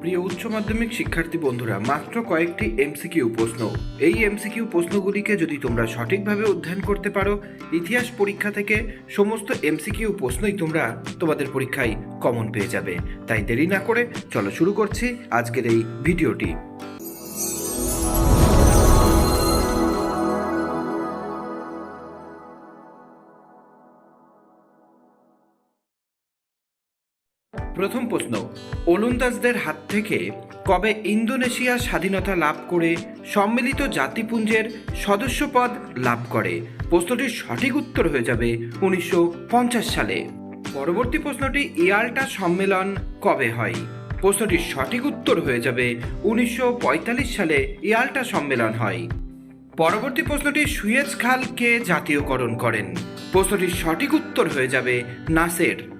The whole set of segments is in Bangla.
প্রিয় উচ্চ মাধ্যমিক শিক্ষার্থী বন্ধুরা, মাত্র কয়েকটি এমসিকিউ প্রশ্ন। এই এমসিকিউ প্রশ্নগুলিকে যদি তোমরা সঠিকভাবে অধ্যয়ন করতে পারো, ইতিহাস পরীক্ষা থেকে সমস্ত এমসিকিউ প্রশ্নই তোমরা তোমাদের পরীক্ষায় কমন পেয়ে যাবে। তাই দেরি না করে চলো শুরু করছি আজকের এই ভিডিওটি। প্রথম প্রশ্ন, ওলন্দাজদের হাত থেকে কবে ইন্দোনেশিয়া স্বাধীনতা লাভ করে সম্মিলিত জাতিপুঞ্জের সদস্যপদ লাভ করে? প্রশ্নটির সঠিক উত্তর হয়ে যাবে উনিশশো পঞ্চাশ সালে। পরবর্তী প্রশ্নটি, ইয়াল্টা সম্মেলন কবে হয়? প্রশ্নটির সঠিক উত্তর হয়ে যাবে উনিশশো পঁয়তাল্লিশ সালে ইয়াল্টা সম্মেলন হয়। পরবর্তী প্রশ্নটি, সুয়েজ খাল কে জাতীয়করণ করেন। প্রশ্নটির সঠিক উত্তর হয়ে যাবে নাসের।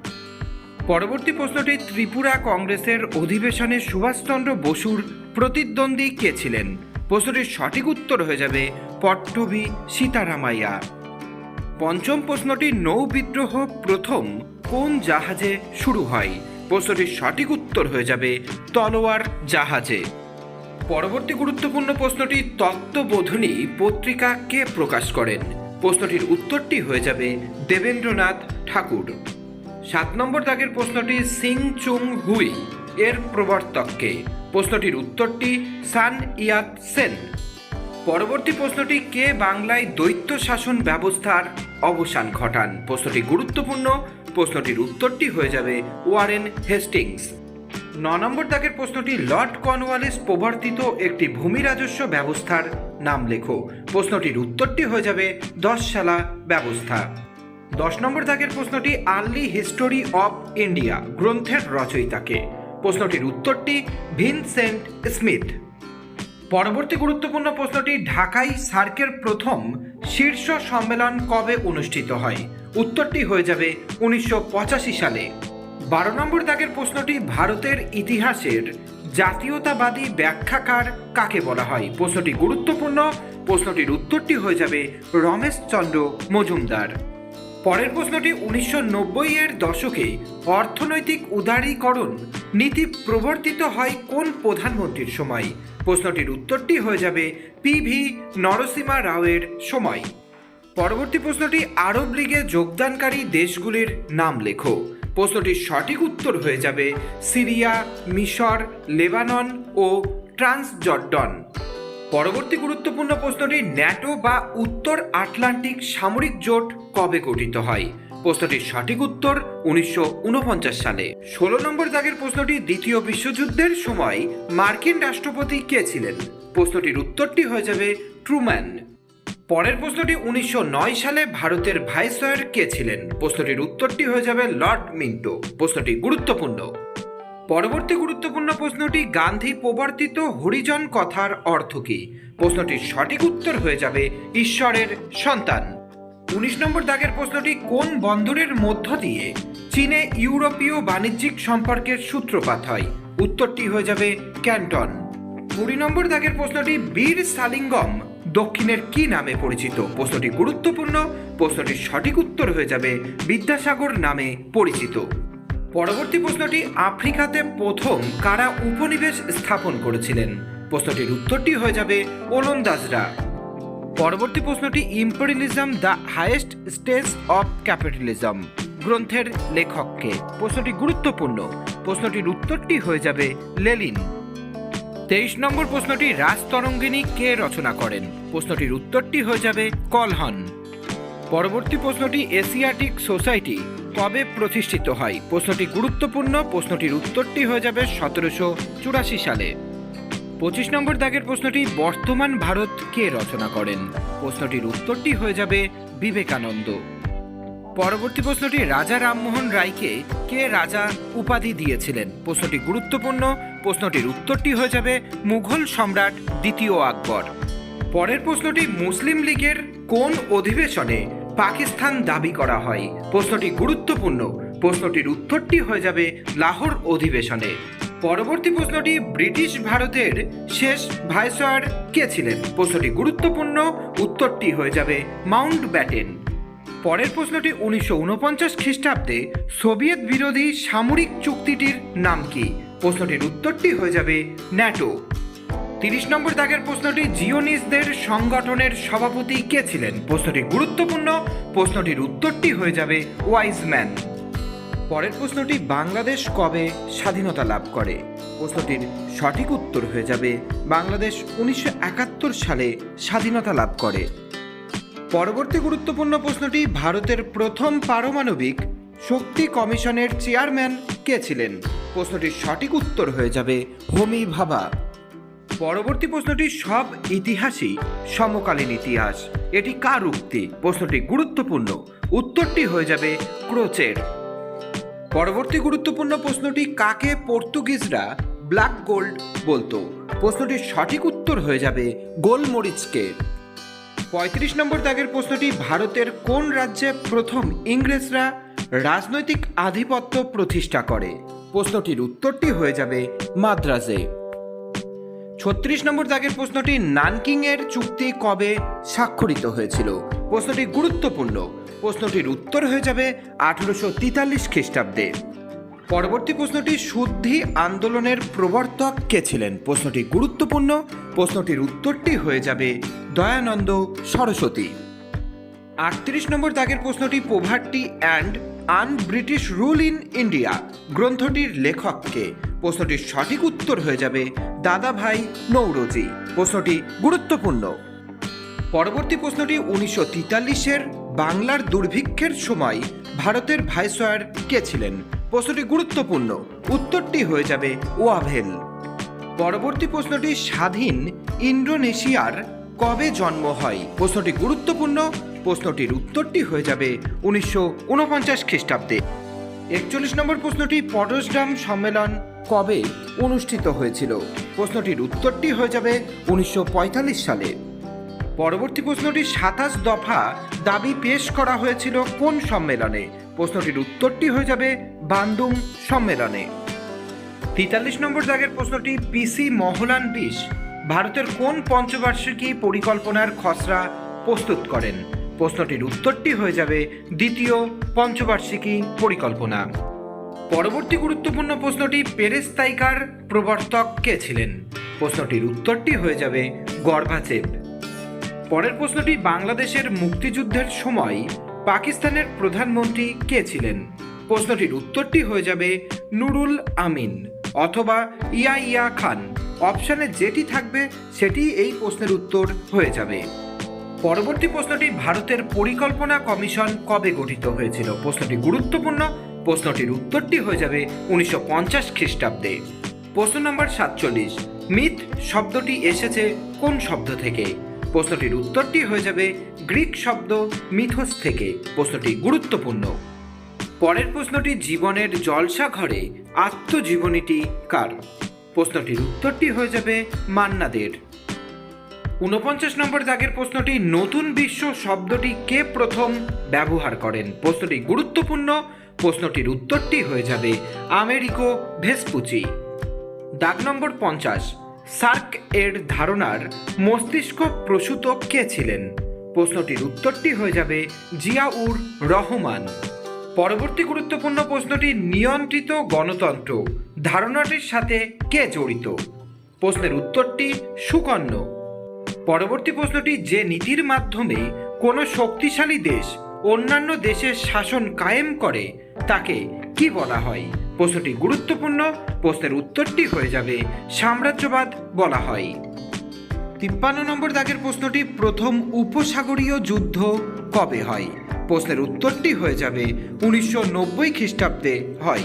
পরবর্তী প্রশ্নটি ত্রিপুরা কংগ্রেসের অধিবেশনে সুভাষচন্দ্র বসুর প্রতিদ্বন্দ্বী কে ছিলেন? প্রশ্নটির সঠিক উত্তর হয়ে যাবে পট্টভি সীতারামাইয়া। পঞ্চম প্রশ্নটি, নৌ বিদ্রোহ প্রথম কোন জাহাজে শুরু হয়? প্রশ্নটির সঠিক উত্তর হয়ে যাবে তলোয়ার জাহাজে। পরবর্তী গুরুত্বপূর্ণ প্রশ্নটি, তত্ত্ববোধনী পত্রিকা কে প্রকাশ করেন? প্রশ্নটির উত্তরটি হয়ে যাবে দেবেন্দ্রনাথ ঠাকুর। সাত নম্বর দাগের প্রশ্নটি সিং চুং হুই এর প্রবর্তককে। প্রশ্নটির উত্তরটি সান ইয়াত সেন। পরবর্তী প্রশ্নটি, কে বাংলায় দ্বৈত শাসন ব্যবস্থার অবসান ঘটান? প্রশ্নটি গুরুত্বপূর্ণ। প্রশ্নটির উত্তরটি হয়ে যাবে ওয়ারেন হেস্টিংস। ন নম্বর দাগের প্রশ্নটি, লর্ড কর্নওয়ালিস প্রবর্তিত একটি ভূমি রাজস্ব ব্যবস্থার নাম লেখো। প্রশ্নটির উত্তরটি হয়ে যাবে দশ সালা ব্যবস্থা। দশ নম্বর দাগের প্রশ্নটি আর্লি হিস্টোরি অফ ইন্ডিয়া গ্রন্থের রচয়িতাকে। প্রশ্নটির উত্তরটি, ভিনসেন্ট স্মিথ। পরবর্তী গুরুত্বপূর্ণ প্রশ্নটি ঢাকায় সার্কের প্রথম শীর্ষ সম্মেলন কবে অনুষ্ঠিত হয়? উত্তরটি হয়ে যাবে উনিশশো পঁচাশি সালে। বারো নম্বর দাগের প্রশ্নটি, ভারতের ইতিহাসের জাতীয়তাবাদী ব্যাখ্যাকার কাকে বলা হয়? প্রশ্নটি গুরুত্বপূর্ণ। প্রশ্নটির উত্তরটি হয়ে যাবে রমেশচন্দ্র মজুমদার। পরের প্রশ্নটি উনিশশো এর দশকে অর্থনৈতিক উদারীকরণ নীতি প্রবর্তিত হয় কোন প্রধানমন্ত্রীর সময়? প্রশ্নটির উত্তরটি হয়ে যাবে পি ভি নরসিমা রাওয়ের সময়। পরবর্তী প্রশ্নটি, আরব লীগে যোগদানকারী দেশগুলির নাম লেখো। প্রশ্নটির সঠিক উত্তর হয়ে যাবে সিরিয়া, মিশর, লেবানন ও ট্রান্সজর্ডন। পরবর্তী গুরুত্বপূর্ণ প্রশ্নটি ন্যাটো বা উত্তর আটলান্টিক সামরিক জোট কবে গঠিত হয়? প্রশ্নটির সঠিক উত্তর উনিশশো উনপঞ্চাশ সালে। ষোলো নম্বর দাগের প্রশ্নটি দ্বিতীয় বিশ্বযুদ্ধের সময় মার্কিন রাষ্ট্রপতি কে ছিলেন? প্রশ্নটির উত্তরটি হয়ে যাবে ট্রুম্যান। পরের প্রশ্নটি উনিশশো নয় সালে ভারতের ভাইসরয় কে ছিলেন? প্রশ্নটির উত্তরটি হয়ে যাবে লর্ড মিন্টো। প্রশ্নটি গুরুত্বপূর্ণ। পরবর্তী গুরুত্বপূর্ণ প্রশ্নটি গান্ধী প্রবর্তিত হরিজন কথার অর্থ কী? প্রশ্নটির সঠিক উত্তর হয়ে যাবে ঈশ্বরের সন্তান। উনিশ নম্বর দাগের প্রশ্নটি কোন বন্দরের মধ্য দিয়ে চীনে ইউরোপীয় বাণিজ্যিক সম্পর্কের সূত্রপাত হয়? উত্তরটি হয়ে যাবে ক্যান্টন। কুড়ি নম্বর দাগের প্রশ্নটি বীর সালিঙ্গম দক্ষিণের কি নামে পরিচিত? প্রশ্নটি গুরুত্বপূর্ণ, প্রশ্নটির সঠিক উত্তর হয়ে যাবে বিদ্যাসাগর নামে পরিচিত। পরবর্তী প্রশ্নটি আফ্রিকাতে প্রথম কারা উপনিবেশ স্থাপন করেছিলেন? প্রশ্নটির উত্তরটি হয়ে যাবে ওলন্দাজরা। পরবর্তী প্রশ্নটি, imperialism the highest stage of capitalism, গ্রন্থের লেখককে। প্রশ্নটি গুরুত্বপূর্ণ। প্রশ্নটির উত্তরটি হয়ে যাবে লেলিন। তেইশ নম্বর প্রশ্নটি, রাজতরঙ্গিনী কে রচনা করেন? প্রশ্নটির উত্তরটি হয়ে যাবে কলহন। পরবর্তী প্রশ্নটি, এশিয়াটিক সোসাইটি কবে প্রতিষ্ঠিত হয়? প্রশ্নটি গুরুত্বপূর্ণ, প্রশ্নটির উত্তরটি হয়ে যাবে সতেরোশো চুরাশি সালে। পঁচিশ নম্বর দাগের প্রশ্নটি, বর্তমান ভারত কে রচনা করেন? প্রশ্নটির উত্তরটি হয়ে যাবে বিবেকানন্দ। পরবর্তী প্রশ্নটি, রাজা রামমোহন রায়কে কে রাজা উপাধি দিয়েছিলেন? প্রশ্নটি গুরুত্বপূর্ণ, প্রশ্নটির উত্তরটি হয়ে যাবে মুঘল সম্রাট দ্বিতীয় আকবর। পরের প্রশ্নটি, মুসলিম লীগের কোন অধিবেশনে পাকিস্তান দাবি করা হয়। প্রশ্নটি গুরুত্বপূর্ণ। প্রশ্নটির উত্তরটি হয়ে যাবে লাহোর অধিবেশনে। পরবর্তী প্রশ্নটি ব্রিটিশ ভারতের শেষ ভাইসরয় কে ছিলেন? প্রশ্নটি গুরুত্বপূর্ণ। উত্তরটি হয়ে যাবে মাউন্ট ব্যাটেন। পরের প্রশ্নটি উনিশশো উনপঞ্চাশ খ্রিস্টাব্দে সোভিয়েত বিরোধী সামরিক চুক্তিটির নাম কি? প্রশ্নটির উত্তরটি হয়ে যাবে ন্যাটো। তিরিশ নম্বর দাগের প্রশ্নটি জিওনিসদের সংগঠনের সভাপতি কে ছিলেন? প্রশ্নটি গুরুত্বপূর্ণ, প্রশ্নটির উত্তরটি হয়ে যাবে ওয়াইজম্যান পরের প্রশ্নটি বাংলাদেশ কবে স্বাধীনতা লাভ করে? প্রশ্নটির সঠিক উত্তর হয়ে যাবে বাংলাদেশ উনিশশো একাত্তর সালে স্বাধীনতা লাভ করে। পরবর্তী গুরুত্বপূর্ণ প্রশ্নটি ভারতের প্রথম পারমাণবিক শক্তি কমিশনের চেয়ারম্যান কে ছিলেন? প্রশ্নটির সঠিক উত্তর হয়ে যাবে হোমি ভাবা। পরবর্তী প্রশ্নটি সব ইতিহাসই সমকালীন ইতিহাস। এটি কার উক্তি? প্রশ্নটি গুরুত্বপূর্ণ। উত্তরটি হয়ে যাবে ক্রোচের। পরবর্তী গুরুত্বপূর্ণ প্রশ্নটি কাকে পর্তুগিজরা ব্ল্যাক গোল্ড বলতো? প্রশ্নটির সঠিক উত্তর হয়ে যাবে গোলমরিচকে। পঁয়ত্রিশ নম্বর দাগের প্রশ্নটি, ভারতের কোন রাজ্যে প্রথম ইংরেজরা রাজনৈতিক আধিপত্য প্রতিষ্ঠা করে? প্রশ্নটির উত্তরটি হয়ে যাবে মাদ্রাজে। ছত্রিশ নম্বর দাগের প্রশ্নটি নানকিং এর চুক্তি কবে স্বাক্ষরিত হয়েছিল? প্রশ্নটি গুরুত্বপূর্ণ। প্রশ্নটির উত্তর হয়ে যাবে আঠারোশো তেতাল্লিশ খ্রিস্টাব্দে। পরবর্তী প্রশ্নটি, শুদ্ধি আন্দোলনের প্রবর্তক কে ছিলেন? প্রশ্নটি গুরুত্বপূর্ণ। প্রশ্নটির উত্তরটি হয়ে যাবে দয়ানন্দ সরস্বতী। আটত্রিশ নম্বর দাগের প্রশ্নটি poverty and un British rule in India. গ্রন্থটির লেখককে প্রশ্নটির সঠিক উত্তর হয়ে যাবে দাদাভাই নৌরজি। প্রশ্নটি গুরুত্বপূর্ণ। পরবর্তী প্রশ্নটি উনিশশো তেতাল্লিশের বাংলার দুর্ভিক্ষের সময় ভারতের ভাইসরয় কে ছিলেন? প্রশ্নটি গুরুত্বপূর্ণ। উত্তরটি হয়ে যাবে ওয়াভেল। পরবর্তী প্রশ্নটি স্বাধীন ইন্ডোনেশিয়ার কবে জন্ম হয়? প্রশ্নটি গুরুত্বপূর্ণ। প্রশ্নটির উত্তরটি হয়ে যাবে উনিশশো উনপঞ্চাশ খ্রিস্টাব্দে। একচল্লিশ নম্বর প্রশ্নটি পটসডাম সম্মেলন কবে অনুষ্ঠিত হয়েছিল? প্রশ্নটির উত্তরটি হয়ে যাবে উনিশশো পঁয়তাল্লিশ সালে। পরবর্তী প্রশ্নটি সাতাশ দফা দাবি পেশ করা হয়েছিল কোন সম্মেলনে? প্রশ্নটির উত্তরটি হয়ে যাবে বান্দুং সম্মেলনে। তেতাল্লিশ নম্বর দাগের প্রশ্নটি পিসি মহলান বিশ, ভারতের কোন পঞ্চবার্ষিকী পরিকল্পনার খসড়া প্রস্তুত করেন? প্রশ্নটির উত্তরটি হয়ে যাবে দ্বিতীয় পঞ্চবার্ষিকী পরিকল্পনা। পরবর্তী গুরুত্বপূর্ণ প্রশ্নটি পেরেস্তাইকার প্রবর্তক কে ছিলেন? প্রশ্নটির উত্তরটি হয়ে যাবে গর্ভাচেপ। পরের প্রশ্নটি বাংলাদেশের মুক্তিযুদ্ধের সময় পাকিস্তানের প্রধানমন্ত্রী কে ছিলেন? প্রশ্নটির উত্তরটি হয়ে যাবে নুরুল আমিন অথবা ইয়া ইয়া খান। অপশানে যেটি থাকবে সেটি এই প্রশ্নের উত্তর হয়ে যাবে। পরবর্তী প্রশ্নটি ভারতের পরিকল্পনা কমিশন কবে গঠিত হয়েছিল? প্রশ্নটি গুরুত্বপূর্ণ। প্রশ্নটির উত্তরটি হয়ে যাবে উনিশশো পঞ্চাশ খ্রিস্টাব্দে। প্রশ্ন নম্বর সাতচল্লিশ, মিথ শব্দটি এসেছে কোন শব্দ থেকে? প্রশ্নটির উত্তরটি হয়ে যাবে গ্রিক শব্দ মিথোস থেকে। প্রশ্নটি গুরুত্বপূর্ণ। পরের প্রশ্নটি, জীবনের জলসা ঘরে আত্মজীবনীটি কার? প্রশ্নটির উত্তরটি হয়ে যাবে মান্নাদের। উনপঞ্চাশ নম্বর দাগের প্রশ্নটি, নতুন বিশ্ব শব্দটি কে প্রথম ব্যবহার করেন? প্রশ্নটি গুরুত্বপূর্ণ প্রশ্নটির উত্তরটি হয়ে যাবে আমেরিকো ভেসপুচি। দাগ নম্বর পঞ্চাশ, সার্ক এর ধারণার মস্তিষ্ক প্রসূত কে ছিলেন? প্রশ্নটির উত্তরটি হয়ে যাবে জিয়াউর রহমান। পরবর্তী গুরুত্বপূর্ণ প্রশ্নটি নিয়ন্ত্রিত গণতন্ত্র, ধারণাটির সাথে কে জড়িত? প্রশ্নের উত্তরটি সুকন্য পরবর্তী প্রশ্নটি যে নীতির মাধ্যমে কোনো শক্তিশালী দেশ অন্যান্য দেশের শাসন কায়েম করে, তাকে কি বলা হয়? প্রশ্নটি গুরুত্বপূর্ণ, প্রশ্নের উত্তরটি হয়ে যাবে সাম্রাজ্যবাদ বলা হয়। তিপ্পান্ন নম্বর দাগের প্রশ্নটি, প্রথম উপসাগরীয় যুদ্ধ কবে হয়? প্রশ্নের উত্তরটি হয়ে যাবে উনিশশো নব্বই খ্রিস্টাব্দে হয়।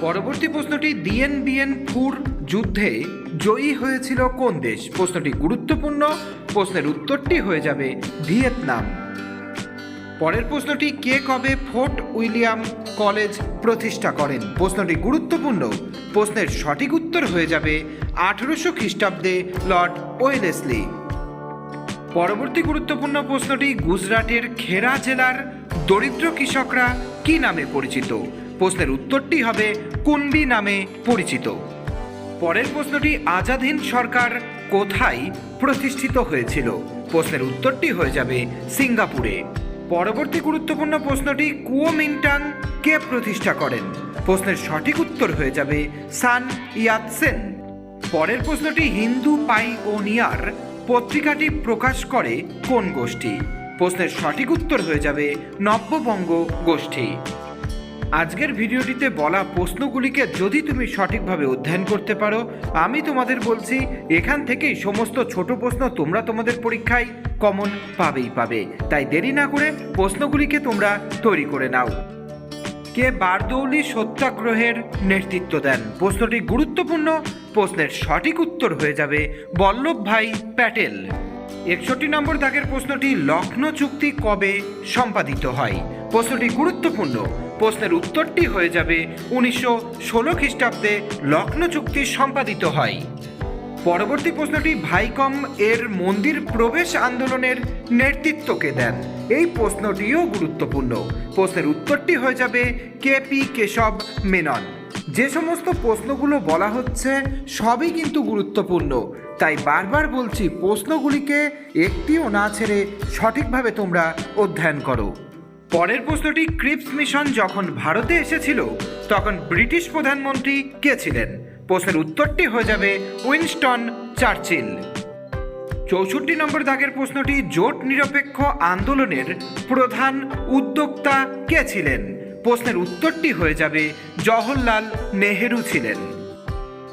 পরবর্তী প্রশ্নটি দিয়েন বিয়েন ফুর যুদ্ধে জয়ী হয়েছিল কোন দেশ? প্রশ্নটি গুরুত্বপূর্ণ, প্রশ্নের উত্তরটি হয়ে যাবে ভিয়েতনাম। পরের প্রশ্নটি, কে কবে ফোর্ট উইলিয়াম কলেজ প্রতিষ্ঠা করেন? প্রশ্নটি গুরুত্বপূর্ণ। প্রশ্নের সঠিক উত্তর হয়ে যাবে আঠেরোশো খ্রিস্টাব্দে লর্ড ওয়েলেসলি। পরবর্তী গুরুত্বপূর্ণ প্রশ্নটি, গুজরাটের খেরা জেলার দরিদ্র কৃষকরা কি নামে পরিচিত? প্রশ্নের উত্তরটি হবে কুনবি নামে পরিচিত। পরের প্রশ্নটি, আজাদ হিন্দ সরকার কোথায় প্রতিষ্ঠিত হয়েছিল? প্রশ্নের উত্তরটি হয়ে যাবে সিঙ্গাপুরে। পরবর্তী গুরুত্বপূর্ণ প্রশ্নটি কুয়োমিন্টাং কে প্রতিষ্ঠা করেন? প্রশ্নের সঠিক উত্তর হয়ে যাবে সান ইয়াতসেন পরের প্রশ্নটি হিন্দু পাইওনিয়ার পত্রিকাটি প্রকাশ করে কোন গোষ্ঠী? প্রশ্নের সঠিক উত্তর হয়ে যাবে নব্যবঙ্গ গোষ্ঠী। আজকের ভিডিওটিতে বলা প্রশ্নগুলিকে যদি তুমি সঠিকভাবে অধ্যয়ন করতে পারো, আমি তোমাদের বলছি, এখান থেকেই সমস্ত ছোট প্রশ্ন তোমরা তোমাদের পরীক্ষায় কমন পাবেই পাবে। তাই দেরি না করে প্রশ্নগুলিকে তোমরা তৈরি করে নাও। কে বারদৌলি সত্যাগ্রহের নেতৃত্ব দেন? প্রশ্নটি গুরুত্বপূর্ণ, প্রশ্নের সঠিক উত্তর হয়ে যাবে বল্লভ ভাই প্যাটেল। একষট্টি নম্বর দাগের প্রশ্নটি লক্ষ্ণৌ চুক্তি কবে সম্পাদিত হয়? প্রশ্নটি গুরুত্বপূর্ণ। প্রশ্নের উত্তরটি হয়ে যাবে উনিশশো ষোলো খ্রিস্টাব্দে লক্ষ্ণৌ চুক্তি সম্পাদিত হয়। পরবর্তী প্রশ্নটি ভাইকম এর মন্দির প্রবেশ আন্দোলনের নেতৃত্বকে দেন। এই প্রশ্নটিও গুরুত্বপূর্ণ। প্রশ্নের উত্তরটি হয়ে যাবে কে পি কেশব মেনন। যে সমস্ত প্রশ্নগুলো বলা হচ্ছে সবই কিন্তু গুরুত্বপূর্ণ। তাই বারবার বলছি প্রশ্নগুলিকে একটিও না ছেড়ে সঠিকভাবে তোমরা অধ্যয়ন করো। পরের প্রশ্নটি ক্রিপস মিশন যখন ভারতে এসেছিল, তখন ব্রিটিশ প্রধানমন্ত্রী কে ছিলেন? প্রশ্নের উত্তরটি হয়ে যাবে উইনস্টন চার্চিল। চৌষট্টি নম্বর দাগের প্রশ্নটি জোট নিরপেক্ষ আন্দোলনের প্রধান উদ্যোক্তা কে ছিলেন? প্রশ্নের উত্তরটি হয়ে যাবে, জওহরলাল নেহেরু ছিলেন।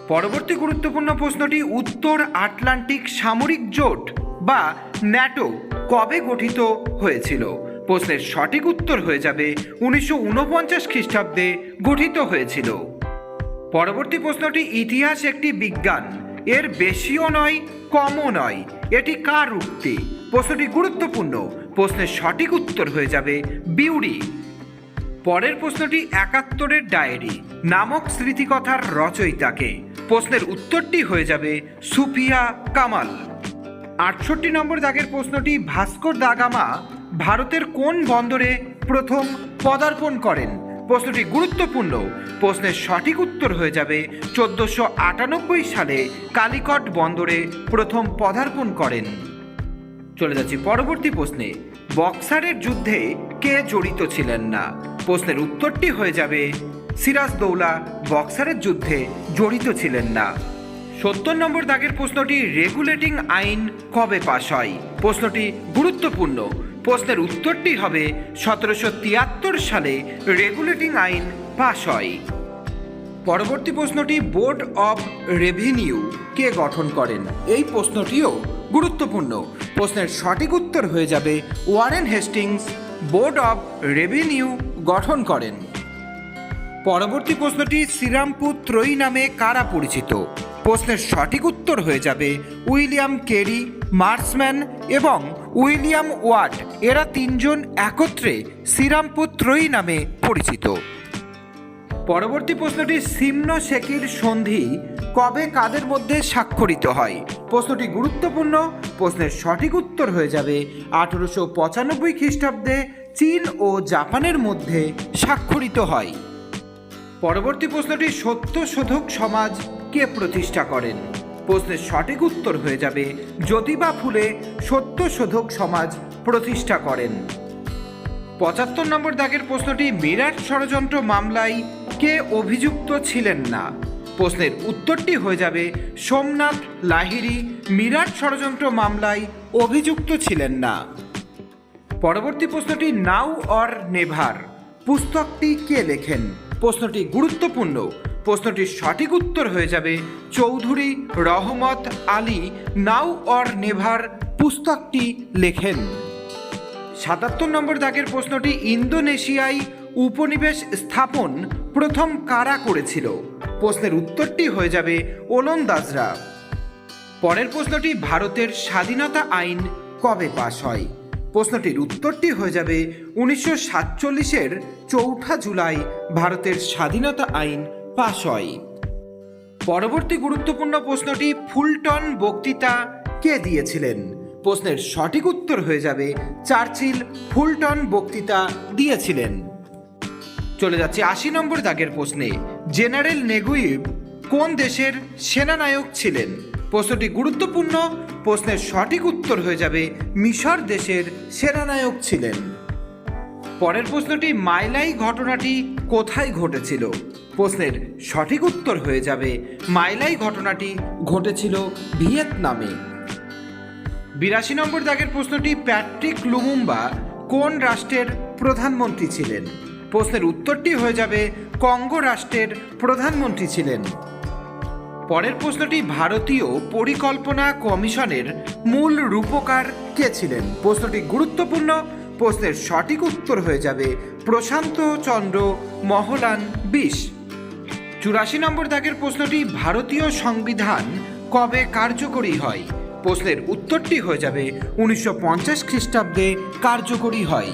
পরবর্তী গুরুত্বপূর্ণ প্রশ্নটি, উত্তর আটলান্টিক সামরিক জোট বা ন্যাটো কবে গঠিত হয়েছিল? প্রশ্নের সঠিক উত্তর হয়ে যাবে, উনিশশো উনপঞ্চাশ খ্রিস্টাব্দে গঠিত হয়েছিল। পরবর্তী প্রশ্নটি, ইতিহাস একটি বিজ্ঞান। এর বেশিও নয়, কমও নয়। এটি কার উক্তি? প্রশ্নটি গুরুত্বপূর্ণ। প্রশ্নের সঠিক উত্তর হয়ে যাবে বিউড়ি পরের প্রশ্নটি একাত্তরের ডায়েরি নামক স্মৃতিকথার রচয়িতাকে। প্রশ্নের উত্তরটি হয়ে যাবে সুফিয়া কামাল। আটষট্টি নম্বর দাগের প্রশ্নটি, ভাস্কর দাগামা ভারতের কোন বন্দরে প্রথম পদার্পণ করেন? প্রশ্নটি গুরুত্বপূর্ণ। প্রশ্নের সঠিক উত্তর হয়ে যাবে চোদ্দোশো আটানব্বই সালে কালিকট বন্দরে প্রথম পদার্পণ করেন। চলে যাচ্ছি পরবর্তী প্রশ্নে। বক্সারের যুদ্ধে কে জড়িত ছিলেন না? প্রশ্নের উত্তরটি হয়ে যাবে। সিরাজদৌলা বক্সারের যুদ্ধে জড়িত ছিলেন না। সত্তর নম্বর দাগের প্রশ্নটি রেগুলেটিং আইন কবে পাশ হয়? প্রশ্নটি গুরুত্বপূর্ণ। প্রশ্নের উত্তরটি হবে সতেরোশো তিয়াত্তর সালে রেগুলেটিং আইন পাশ হয়। পরবর্তী প্রশ্নটি বোর্ড অব রেভিনিউ কে গঠন করেন? এই প্রশ্নটিও গুরুত্বপূর্ণ। প্রশ্নের সঠিক উত্তর হয়ে যাবে Warren Hastings, board of revenue গঠন করেন। পরবর্তী প্রশ্নটি শ্রীরামপুর ত্রয়ী নামে কারা পরিচিত? প্রশ্নের সঠিক উত্তর হয়ে যাবে উইলিয়াম কেরি, মার্সম্যান এবং উইলিয়াম ওয়াট। এরা তিনজন একত্রে শ্রীরামপুর ত্রয়ী নামে পরিচিত। পরবর্তী প্রশ্নটি সিমন শেকির সন্ধি কবে কাদের মধ্যে স্বাক্ষরিত হয়? প্রশ্নটি গুরুত্বপূর্ণ, প্রশ্নের সঠিক উত্তর হয়ে যাবে আঠেরোশো পঁচানব্বই খ্রিস্টাব্দে চীন ও জাপানের মধ্যে স্বাক্ষরিত হয়। পরবর্তী প্রশ্নটি সত্য শোধক সমাজ কে প্রতিষ্ঠা করেন? প্রশ্নের সঠিক উত্তর হয়ে যাবে জ্যোতিবা ফুলে সত্য শোধক সমাজ প্রতিষ্ঠা করেন। পঁচাত্তর নম্বর দাগের প্রশ্নটি মিরাট ষড়যন্ত্র মামলায় কে অভিযুক্ত ছিলেন না? প্রশ্নের উত্তরটি হয়ে যাবে সোমনাথ লাহিড়ী, মিরাট ষড়যন্ত্র মামলায় অভিযুক্ত ছিলেন না। পরবর্তী প্রশ্নটি নাও অর নেভার। পুস্তকটি কে লেখেন? প্রশ্নটি গুরুত্বপূর্ণ। প্রশ্নটির সঠিক উত্তর হয়ে যাবে Chaudhary Rahmat Ali now or never পুস্তকটি লেখেন। সাতাত্তর নম্বর দাগের প্রশ্নটি ইন্দোনেশিয়ায় উপনিবেশ স্থাপন প্রথম কারা করেছিল? প্রশ্নের উত্তরটি হয়ে যাবে ওলন্দাজরা পরের প্রশ্নটি ভারতের স্বাধীনতা আইন কবে পাশ হয়? প্রশ্নটির উত্তরটি হয়ে যাবে উনিশশো সাতচল্লিশের চৌঠা জুলাই ভারতের স্বাধীনতা আইন পাশ হয়। পরবর্তী গুরুত্বপূর্ণ প্রশ্নটি ফুলটন বক্তৃতা কে দিয়েছিলেন? প্রশ্নের সঠিক উত্তর হয়ে যাবে চার্চিল ফুলটন বক্তৃতা দিয়েছিলেন। চলে যাচ্ছে আশি নম্বর দাগের প্রশ্নে। জেনারেল নেগুইভ কোন দেশের সেনানায়ক ছিলেন? প্রশ্নটি গুরুত্বপূর্ণ, প্রশ্নের সঠিক উত্তর হয়ে যাবে মিশর দেশের সেনানায়ক ছিলেন। পরের প্রশ্নটি, মাইলাই ঘটনাটি কোথায় ঘটেছিল? প্রশ্নের সঠিক উত্তর হয়ে যাবে মাইলাই ঘটনাটি ঘটেছিল ভিয়েতনামে। বিরাশি নম্বর দাগের প্রশ্নটি, প্যাট্রিক লুমুম্বা কোন রাষ্ট্রের প্রধানমন্ত্রী ছিলেন? প্রশ্নের উত্তরটি হয়ে যাবে কঙ্গো রাষ্ট্রের প্রধানমন্ত্রী ছিলেন। পরের প্রশ্নটি ভারতীয় পরিকল্পনা কমিশনের মূল রূপকার কে ছিলেন? প্রশ্নটি গুরুত্বপূর্ণ, প্রশ্নের সঠিক উত্তর হয়ে যাবে প্রশান্ত চন্দ্র মহলান বিশ। চুরাশি নম্বর দাগের প্রশ্নটি ভারতীয় সংবিধান কবে কার্যকরী হয়? প্রশ্নের উত্তরটি হয়ে যাবে উনিশশো পঞ্চাশ খ্রিস্টাব্দে কার্যকরী হয়।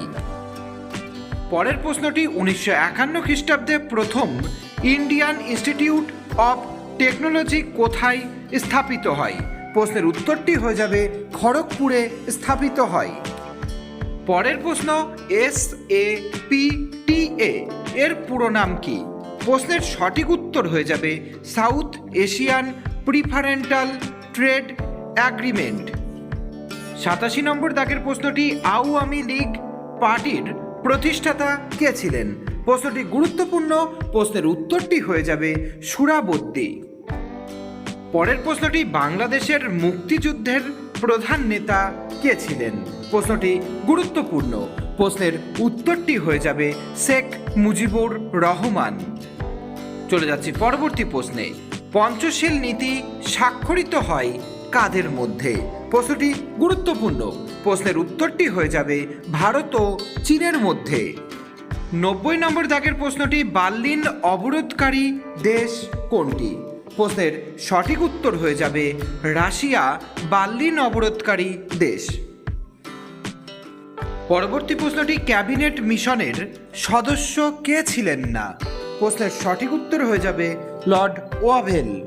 পরের প্রশ্নটি উনিশশো একান্ন খ্রিস্টাব্দে প্রথম ইন্ডিয়ান ইনস্টিটিউট অফ টেকনোলজি কোথায় স্থাপিত হয়? প্রশ্নের উত্তরটি হয়ে যাবে খড়গপুরে স্থাপিত হয়। পরের প্রশ্ন এস এ পি টি এ এর পুরো নাম কি? প্রশ্নের সঠিক উত্তর হয়ে যাবে South Asian preferential trade agreement. সাতাশি নম্বর দাগের প্রশ্নটি আওয়ামী লীগ পার্টির প্রতিষ্ঠাতা কে ছিলেন? প্রশ্নটি গুরুত্বপূর্ণ, প্রশ্নের উত্তরটি হয়ে যাবে সুরাবদ্দী পরের প্রশ্নটি বাংলাদেশের মুক্তিযুদ্ধের প্রধান নেতা কে ছিলেন? প্রশ্নটি গুরুত্বপূর্ণ, প্রশ্নের উত্তরটি হয়ে যাবে শেখ মুজিবুর রহমান। চলে যাচ্ছি পরবর্তী প্রশ্নে, পঞ্চশীল নীতি স্বাক্ষরিত হয় কাদের মধ্যে? প্রশ্নটি গুরুত্বপূর্ণ, প্রশ্নের উত্তরটি হয়ে যাবে ভারত ও চীনের মধ্যে। নব্বই নম্বর দাগের প্রশ্নটি বার্লিন অবরোধকারী দেশ কোনটি? প্রশ্নের সঠিক উত্তর হয়ে যাবে, রাশিয়া বার্লিন অবরোধকারী দেশ। পরবর্তী প্রশ্নটি, ক্যাবিনেট মিশনের সদস্য কে ছিলেন না? প্রশ্নের সঠিক উত্তর হয়ে যাবে, লর্ড ওয়াভেল।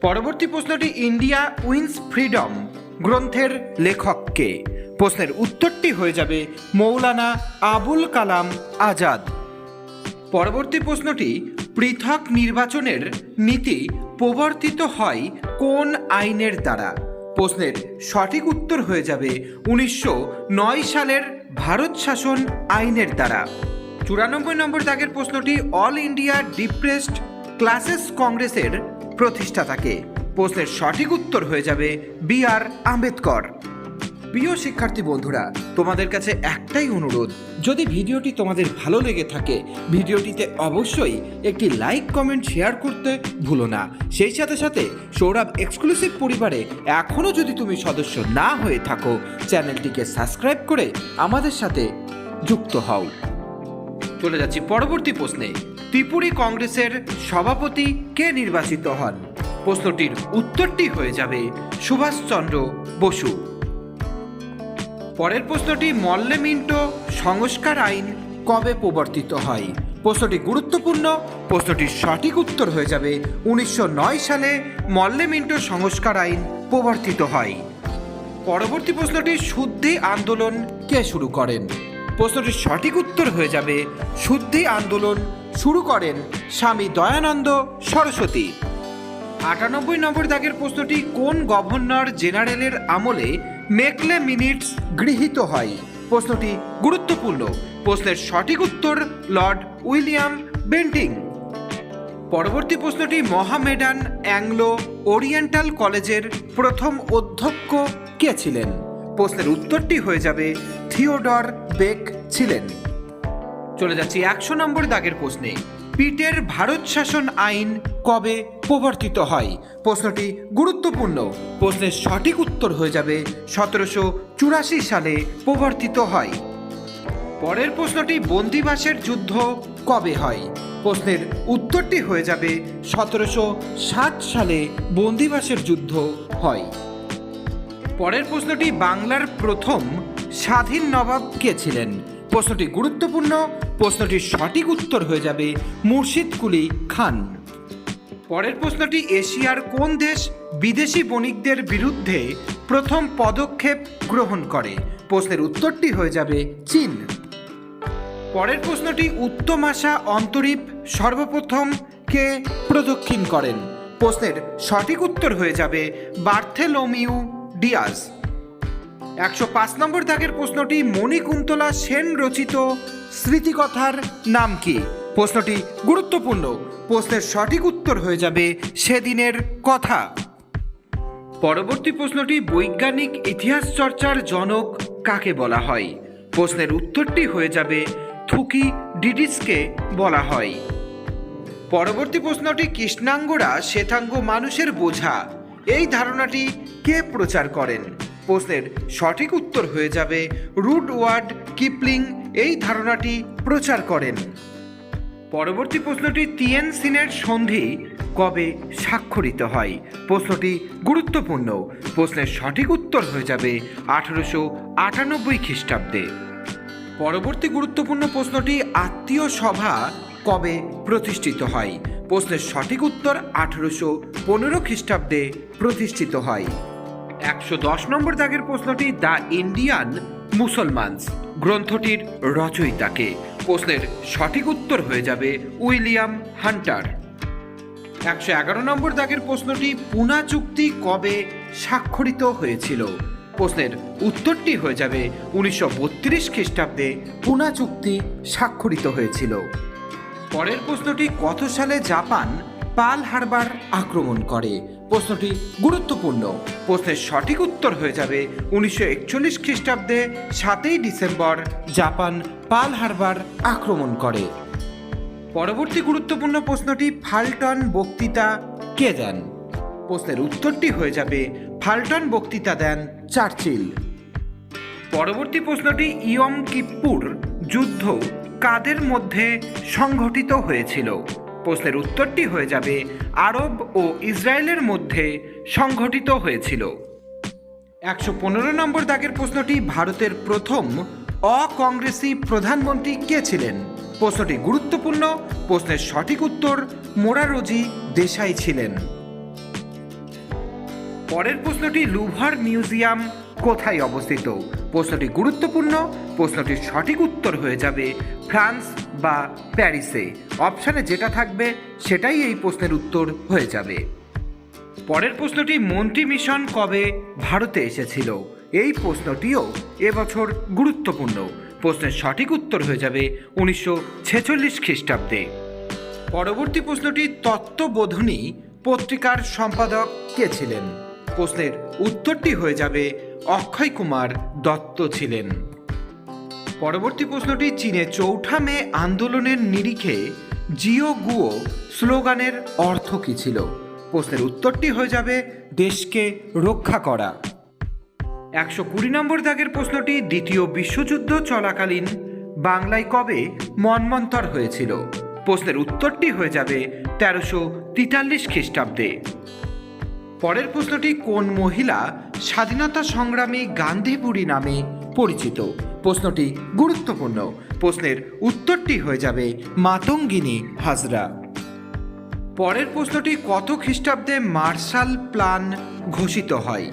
পরবর্তী প্রশ্নটি, ইন্ডিয়া উইন্স ফ্রিডম, গ্রন্থের লেখক কে? প্রশ্নের উত্তরটি হয়ে যাবে মৌলানা আবুল কালাম আজাদ। পরবর্তী প্রশ্নটি, পৃথক নির্বাচনের নীতি প্রবর্তিত হয় কোন আইনের দ্বারা? প্রশ্নের সঠিক উত্তর হয়ে যাবে উনিশশো নয় সালের ভারত শাসন আইনের দ্বারা। চুরানব্বই নম্বর দাগের প্রশ্নটি, অল ইন্ডিয়া ডিপ্রেসড ক্লাসেস কংগ্রেসের প্রতিষ্ঠাতাকে। প্রশ্নের সঠিক উত্তর হয়ে যাবে বি আর আম্বেদকর। প্রিয় শিক্ষার্থী বন্ধুরা, তোমাদের কাছে একটাই অনুরোধ। যদি ভিডিওটি তোমাদের ভালো লেগে থাকে, ভিডিওটিতে অবশ্যই একটি লাইক, কমেন্ট, শেয়ার করতে ভুলো না। সেই সাথে সাথে সৌরভ এক্সক্লুসিভ পরিবারে এখনও যদি তুমি সদস্য না হয়ে থাকো, চ্যানেলটিকে সাবস্ক্রাইব করে আমাদের সাথে যুক্ত হও। চলে যাচ্ছি পরবর্তী প্রশ্নে। ত্রিপুরি কংগ্রেসের সভাপতি কে নির্বাচিত হন? প্রশ্নটির উত্তরটি হয়ে যাবে সুভাষচন্দ্র বসু। পরের প্রশ্নটি মল্লে মিন্টো, সংস্কার আইন কবে প্রবর্তিত হয়? প্রশ্নটি গুরুত্বপূর্ণ, প্রশ্নটির সঠিক উত্তর হয়ে যাবে উনিশশো নয় সালে মল্লে মিন্টো সংস্কার আইন প্রবর্তিত হয়। পরবর্তী প্রশ্নটি শুদ্ধি আন্দোলন কে শুরু করেন? প্রশ্নটির সঠিক উত্তর হয়ে যাবে শুদ্ধি আন্দোলন শুরু করেন স্বামী দয়ানন্দ সরস্বতী। আটানব্বই নম্বর দাগের প্রশ্নটি কোন গভর্নর জেনারেলের আমলে মেকলে মিনিটস গৃহীত হয়। প্রশ্নটি গুরুত্বপূর্ণ। প্রশ্নের সঠিক উত্তর লর্ড উইলিয়াম বেন্টিং। পরবর্তী প্রশ্নটি মহামেডান অ্যাংলো ওরিয়েন্টাল কলেজের প্রথম অধ্যক্ষ কে ছিলেন? প্রশ্নের উত্তরটি হয়ে যাবে থিওডর বেক ছিলেন। চলে যাচ্ছি একশো নম্বর দাগের প্রশ্নে। পিটের ভারত শাসন আইন কবে প্রবর্তিত হয়? প্রশ্নটি গুরুত্বপূর্ণ। প্রশ্নের সঠিক উত্তর হয়ে যাবে সতেরোশো চুরাশি সালে প্রবর্তিত হয়। পরের প্রশ্নটি বন্দিবাসের যুদ্ধ কবে হয়? প্রশ্নের উত্তরটি হয়ে যাবে সতেরোশো ষাট সালে বন্দিবাসের যুদ্ধ হয়। পরের প্রশ্নটি বাংলার প্রথম স্বাধীন নবাব কে ছিলেন? প্রশ্নটি গুরুত্বপূর্ণ, প্রশ্নটির সঠিক উত্তর হয়ে যাবে মুর্শিদ কুলি খান। পরের প্রশ্নটি, এশিয়ার কোন দেশ বিদেশি বণিকদের বিরুদ্ধে প্রথম পদক্ষেপ গ্রহণ করে? প্রশ্নের উত্তরটি হয়ে যাবে চীন। পরের প্রশ্নটি, উত্তম আশা অন্তরীপ সর্বপ্রথম কে প্রদক্ষিণ করেন? প্রশ্নের সঠিক উত্তর হয়ে যাবে বার্থেলোমিউ ডিয়াজ। একশো পাঁচ নম্বর দাগের প্রশ্নটি মণিকুন্তলা সেন রচিত স্মৃতিকথার নাম কি? প্রশ্নটি গুরুত্বপূর্ণ। প্রশ্নের সঠিক উত্তর হয়ে যাবে সেদিনের কথা। পরবর্তী প্রশ্নটি বৈজ্ঞানিক ইতিহাস চর্চার জনক কাকে বলা হয়? প্রশ্নের উত্তরটি হয়ে যাবে থুকি ডিডিসকে বলা হয়। পরবর্তী প্রশ্নটি কৃষ্ণাঙ্গরা শ্বেতাঙ্গ মানুষের বোঝা। এই ধারণাটি কে প্রচার করেন? প্রশ্নের সঠিক উত্তর হয়ে যাবে রুড ওয়ার্ড কিপলিং এই ধারণাটি প্রচার করেন। পরবর্তী প্রশ্নটি তিয়ান সিনের সন্ধি কবে স্বাক্ষরিত হয়? প্রশ্নটি গুরুত্বপূর্ণ। প্রশ্নের সঠিক উত্তর হয়ে যাবে আঠারোশো আটানব্বই খ্রিস্টাব্দে। পরবর্তী গুরুত্বপূর্ণ প্রশ্নটি আত্মীয় সভা কবে প্রতিষ্ঠিত হয়? প্রশ্নের সঠিক উত্তর আঠারোশো পনেরো খ্রিস্টাব্দে প্রতিষ্ঠিত হয়। একশো দশ নম্বর দাগের প্রশ্নটি দ্য ইন্ডিয়ান মুসলমানস গ্রন্থটির রচয়িতাকে। প্রশ্নের সঠিক উত্তর হয়ে যাবে উইলিয়াম হান্টার। একশো এগারো নম্বর দাগের প্রশ্নটি পুনা চুক্তি কবে স্বাক্ষরিত হয়েছিল? প্রশ্নের উত্তরটি হয়ে যাবে উনিশশো বত্রিশ খ্রিস্টাব্দে পুনা চুক্তি স্বাক্ষরিত হয়েছিল। পরের প্রশ্নটি কত সালে জাপান পাল হারবার আক্রমণ করে? প্রশ্নটি গুরুত্বপূর্ণ। প্রশ্নের সঠিক উত্তর হয়ে যাবে উনিশশো একচল্লিশ খ্রিস্টাব্দে সাতই ডিসেম্বর, জাপান পাল হারবার আক্রমণ করে। পরবর্তী গুরুত্বপূর্ণ প্রশ্নটি ফাল্টন বক্তৃতা কে দেন? প্রশ্নের উত্তরটি হয়ে যাবে ফাল্টন বক্তৃতা দেন চার্চিল। পরবর্তী প্রশ্নটি ইয়ম কিপ্পুর যুদ্ধ কাদের মধ্যে সংঘটিত হয়েছিল? প্রশ্নের উত্তরটি হয়ে যাবে আরব ও ইসরায়েলের মধ্যে সংঘটিত হয়েছিল। একশো পনেরো নম্বর দাগের প্রশ্নটি ভারতের প্রথম অকংগ্রেসি প্রধানমন্ত্রী কে ছিলেন? প্রশ্নটি গুরুত্বপূর্ণ, প্রশ্নের সঠিক উত্তর মোরারজি দেশাই ছিলেন। পরের প্রশ্নটি লুভার মিউজিয়াম কোথায় অবস্থিত? প্রশ্নটি গুরুত্বপূর্ণ, প্রশ্নটির সঠিক উত্তর হয়ে যাবে ফ্রান্স বা প্যারিসে। অপশানে যেটা থাকবে, সেটাই এই প্রশ্নের উত্তর হয়ে যাবে। পরের প্রশ্নটি, মন্ত্রী মিশন কবে ভারতে এসেছিল? এই প্রশ্নটিও এবছর গুরুত্বপূর্ণ। প্রশ্নের সঠিক উত্তর হয়ে যাবে উনিশশো ছেচল্লিশ খ্রিস্টাব্দে। পরবর্তী প্রশ্নটি, তত্ত্ববোধনী পত্রিকার সম্পাদক কে ছিলেন? প্রশ্নের উত্তরটি হয়ে যাবে অক্ষয় কুমার দত্ত ছিলেন। পরবর্তী প্রশ্নটি চীনে চৌঠা মে আন্দোলনের নিরিখে জিও গুয়ো স্লোগানের অর্থ কী ছিল? প্রশ্নের উত্তরটি হয়ে যাবে দেশকে রক্ষা করা। একশো কুড়ি নম্বর দাগের প্রশ্নটি দ্বিতীয় বিশ্বযুদ্ধ চলাকালীন বাংলায় কবে মন্মন্তর হয়েছিল? প্রশ্নের উত্তরটি হয়ে যাবে তেরোশো তেতাল্লিশ খ্রিস্টাব্দে। পরের প্রশ্নটি কোন মহিলা স্বাধীনতা সংগ্রামী গান্ধীপুরী নামে পরিচিত। প্রশ্নটি গুরুত্বপূর্ণ। প্রশ্নের উত্তরটি হয়ে যাবে মাতঙ্গিনী হাজরা। পরের প্রশ্নটি কত খ্রিস্টাব্দে মার্শাল প্ল্যান ঘোষিত হয়?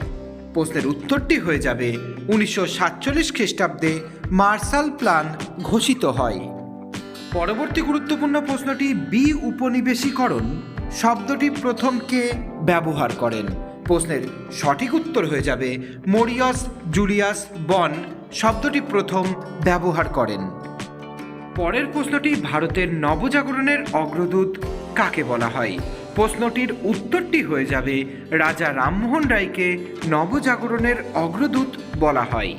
প্রশ্নের উত্তরটি হয়ে যাবে উনিশশো সাতচল্লিশ খ্রিস্টাব্দে মার্শাল প্ল্যান ঘোষিত হয়। পরবর্তী গুরুত্বপূর্ণ প্রশ্নটি বি উপনিবেশীকরণ শব্দটি প্রথম কে ব্যবহার করেন? প্রশ্নের সঠিক উত্তর হয়ে যাবে মরিয়াস জুলিয়াস বন শব্দটি প্রথম ব্যবহার করেন। পরের প্রশ্নটি ভারতের নবজাগরণের অগ্রদূত কাকে বলা হয়? প্রশ্নটির উত্তরটি হয়ে যাবে রাজা রামমোহন রায়কে নবজাগরণের অগ্রদূত বলা হয়।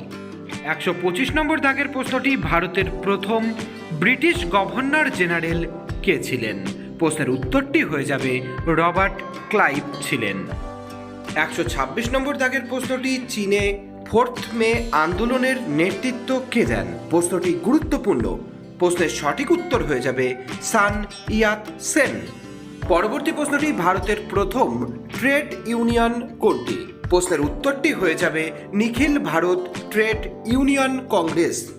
একশো পঁচিশ নম্বর দাগের প্রশ্নটি ভারতের প্রথম ব্রিটিশ গভর্নর জেনারেল কে ছিলেন? প্রশ্নের উত্তরটি হয়ে যাবে রবার্ট ক্লাইভ ছিলেন। একশো ছাব্বিশ নম্বর দাগের প্রশ্নটি চীনে ফোর্থ মে আন্দোলনের নেতৃত্ব কে দেন? প্রশ্নটি গুরুত্বপূর্ণ। প্রশ্নের সঠিক উত্তর হয়ে যাবে সান ইয়াত সেন। পরবর্তী প্রশ্নটি ভারতের প্রথম ট্রেড ইউনিয়ন কোনটি? প্রশ্নের উত্তরটি হয়ে যাবে Nikhil Bharat trade union Congress.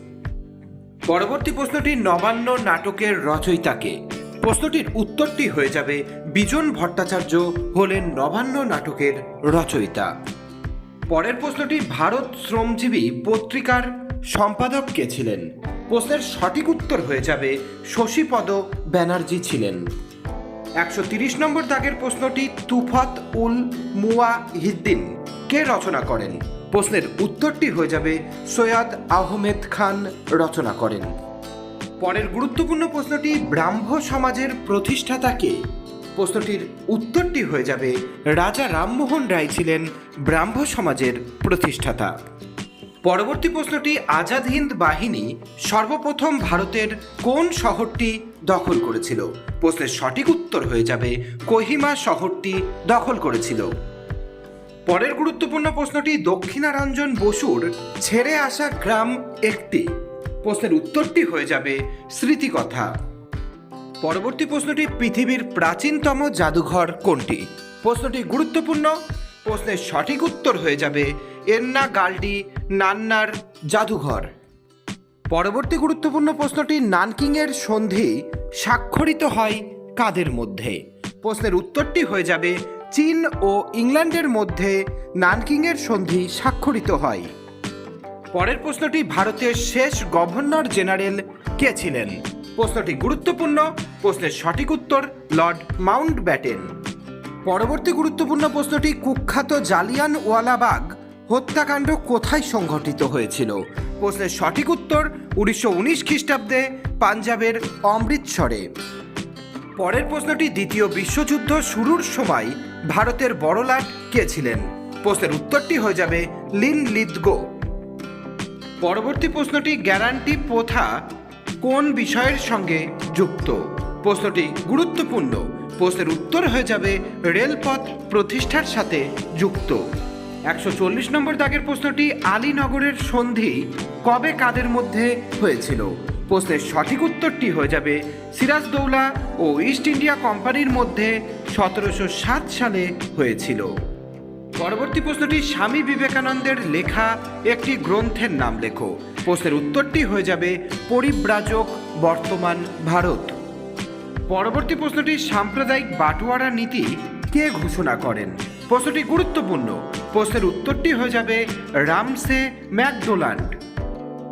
পরবর্তী প্রশ্নটি নবান্ন নাটকের রচয়িতাকে। প্রশ্নটির উত্তরটি হয়ে যাবে বিজন ভট্টাচার্য হলেন নবান্ন নাটকের রচয়িতা। পরের প্রশ্নটি, ভারত শ্রমজীবী পত্রিকার সম্পাদক কে ছিলেন? প্রশ্নের সঠিক উত্তর হয়ে যাবে শশীপদ ব্যানার্জি ছিলেন। একশো তিরিশ নম্বর দাগের প্রশ্নটি, তুফাত উল মুয়া হিদ্দিন কে রচনা করেন? প্রশ্নের উত্তরটি হয়ে যাবে সৈয়দ আহমেদ খান রচনা করেন। পরের গুরুত্বপূর্ণ প্রশ্নটি ব্রাহ্ম সমাজের প্রতিষ্ঠাতাকে প্রশ্নটির উত্তরটি হয়ে যাবে রাজা রামমোহন রায় ছিলেন ব্রাহ্ম সমাজের প্রতিষ্ঠাতা। পরবর্তী প্রশ্নটি আজাদ হিন্দ বাহিনী সর্বপ্রথম ভারতের কোন শহরটি দখল করেছিল? প্রশ্নের সঠিক উত্তর হয়ে যাবে কোহিমা শহরটি দখল করেছিল। পরের গুরুত্বপূর্ণ প্রশ্নটি দক্ষিণারঞ্জন বসুর ছেড়ে আসা গ্রাম একটি। প্রশ্নের উত্তরটি হয়ে যাবে স্মৃতিকথা। পরবর্তী প্রশ্নটি পৃথিবীর প্রাচীনতম জাদুঘর কোনটি? প্রশ্নটি গুরুত্বপূর্ণ, প্রশ্নের সঠিক উত্তর হয়ে যাবে এন্না গাল্ডি নান্নার জাদুঘর। পরবর্তী গুরুত্বপূর্ণ প্রশ্নটি নানকিংয়ের সন্ধি স্বাক্ষরিত হয় কাদের মধ্যে? প্রশ্নের উত্তরটি হয়ে যাবে চীন ও ইংল্যান্ডের মধ্যে নানকিংয়ের সন্ধি স্বাক্ষরিত হয়। পরের প্রশ্নটি ভারতের শেষ গভর্নর জেনারেল কে ছিলেন? প্রশ্নটি গুরুত্বপূর্ণ, প্রশ্নের সঠিক উত্তর লর্ড মাউন্ট ব্যাটেন পরবর্তী গুরুত্বপূর্ণ প্রশ্নটি, কুখ্যাত জালিয়ান ওয়ালাবাগ হত্যাকাণ্ড কোথায় সংঘটিত হয়েছিল? প্রশ্নের সঠিক উত্তর উনিশশো উনিশ খ্রিস্টাব্দে পাঞ্জাবের অমৃতসরে। পরের প্রশ্নটি, দ্বিতীয় বিশ্বযুদ্ধ শুরুর সময় ভারতের বড়লাট কে ছিলেন? প্রশ্নের উত্তরটি হয়ে যাবে লিন লিদগো। পরবর্তী প্রশ্নটি গ্যারান্টি প্রথা কোন বিষয়ের সঙ্গে যুক্ত? প্রশ্নটি গুরুত্বপূর্ণ। প্রশ্নের উত্তর হয়ে যাবে রেলপথ প্রতিষ্ঠার সাথে যুক্ত। একশো চল্লিশ নম্বর দাগের প্রশ্নটি আলীনগরের সন্ধি কবে কাদের মধ্যে হয়েছিল? প্রশ্নের সঠিক উত্তরটি হয়ে যাবে সিরাজদৌলা ও ইস্ট ইন্ডিয়া কোম্পানির মধ্যে সতেরোশো সাত সালে হয়েছিল। পরবর্তী প্রশ্নটি স্বামী বিবেকানন্দের লেখা একটি গ্রন্থের নাম লেখো। প্রশ্নের উত্তরটি হয়ে যাবে, পরিব্রাজক বর্তমান ভারত। পরবর্তী প্রশ্নটি সাম্প্রদায়িক বাটোয়ারা নীতি কে ঘোষণা করেন? প্রশ্নটি গুরুত্বপূর্ণ। প্রশ্নের উত্তরটি হয়ে যাবে, রামসে ম্যাকডোনাল্ড।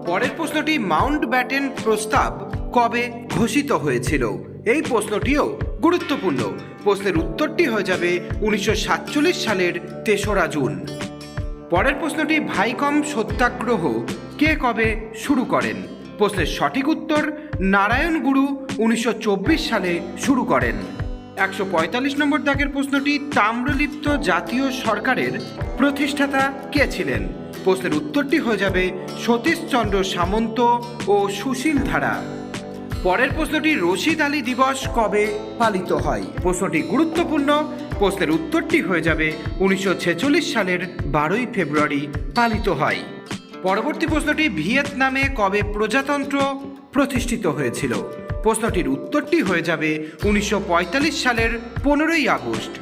পরের প্রশ্নটি মাউন্ট ব্যাটেন প্রস্তাব কবে ঘোষিত হয়েছিল? এই প্রশ্নটিও গুরুত্বপূর্ণ। প্রশ্নের উত্তরটি হয়ে যাবে উনিশশো সাতচল্লিশ সালের তেসরা জুন। পরের প্রশ্নটি, ভাইকম সত্যাগ্রহ কে কবে শুরু করেন? প্রশ্নের সঠিক উত্তর, নারায়ণ গুরু উনিশশো চব্বিশ সালে শুরু করেন। একশো পঁয়তাল্লিশ নম্বর দাগের প্রশ্নটি, তাম্রলিপ্ত জাতীয় সরকারের প্রতিষ্ঠাতা কে ছিলেন? প্রশ্নের উত্তরটি হয়ে যাবে সতীশচন্দ্র সামন্ত ও সুশীল ধারা। পরের প্রশ্নটি রশিদ আলী দিবস কবে পালিত হয়? প্রশ্নটি গুরুত্বপূর্ণ। প্রশ্নের উত্তরটি হয়ে যাবে উনিশশো ছেচল্লিশ সালের বারোই ফেব্রুয়ারি পালিত হয়। পরবর্তী প্রশ্নটি ভিয়েতনামে কবে প্রজাতন্ত্র প্রতিষ্ঠিত হয়েছিল? প্রশ্নটির উত্তরটি হয়ে যাবে উনিশশো পঁয়তাল্লিশ সালের পনেরোই আগস্ট।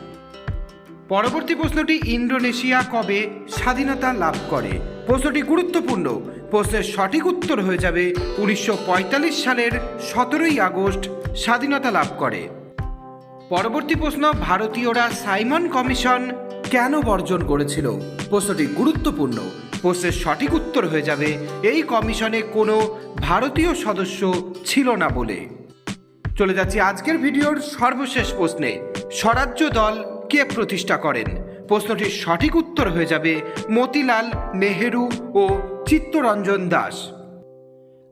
পরবর্তী প্রশ্নটি ইন্দোনেশিয়া কবে স্বাধীনতা লাভ করে? প্রশ্নটি গুরুত্বপূর্ণ। প্রশ্নের সঠিক উত্তর হয়ে যাবে উনিশশো পঁয়তাল্লিশ সালের সতেরোই আগস্ট স্বাধীনতা লাভ করে। পরবর্তী প্রশ্ন, ভারতীয়রা সাইমন কমিশন কেন বর্জন করেছিল? প্রশ্নটি গুরুত্বপূর্ণ। প্রশ্নের সঠিক উত্তর হয়ে যাবে, এই কমিশনে কোনো ভারতীয় সদস্য ছিল না বলে। চলে যাচ্ছি আজকের ভিডিওর সর্বশেষ প্রশ্নে। স্বরাজ্য দল কে প্রতিষ্ঠা করেন? প্রশ্নটির সঠিক উত্তর হয়ে যাবে মতিলাল নেহেরু ও চিত্তরঞ্জন দাস।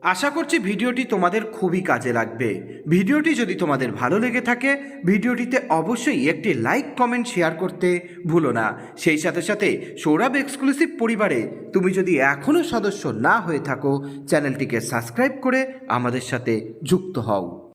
আশা করছি ভিডিওটি তোমাদের খুবই কাজে লাগবে। ভিডিওটি যদি তোমাদের ভালো লেগে থাকে, ভিডিওটিতে অবশ্যই একটি লাইক, কমেন্ট, শেয়ার করতে ভুলো না। সেই সাথে সাথে সৌরভ এক্সক্লুসিভ পরিবারে তুমি যদি এখনও সদস্য না হয়ে থাকো, চ্যানেলটিকে সাবস্ক্রাইব করে আমাদের সাথে যুক্ত হও।